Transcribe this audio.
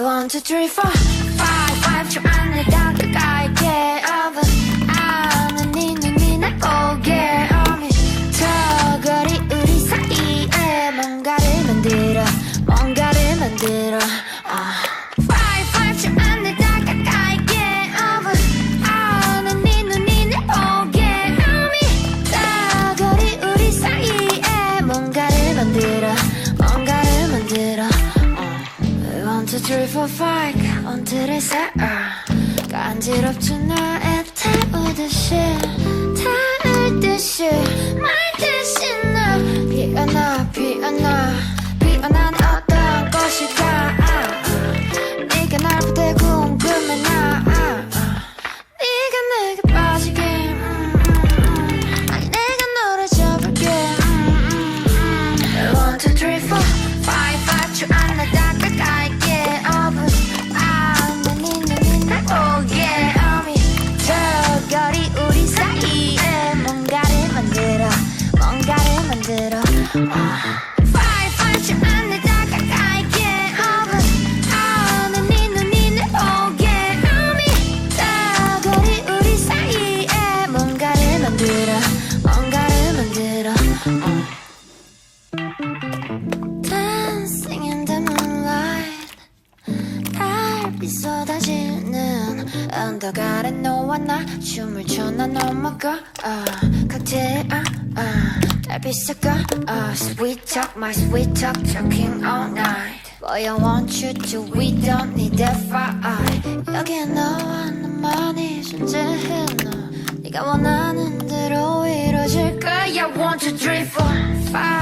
One, two, three, four, five, five 초 안에 다가갈게. Oven 안에 네 눈이 날 보게 오미 저 거리 우리 사이에. 뭔가를 만들어 뭔가를 만들어 two, three, four, five. 언제를 새어 간지럽지 나의 태. 쏟아지는 언덕 아래 너와 나 춤을 춰나 넘어가 아, 칵테일 아, 아, 달빛 색깔 아, Sweet talk my sweet talk talking all night Boy I want you to we don't need that fight 여기에 너와 나만이 존재해 너 네가 원하는 대로 이루어질 거야 One two three four five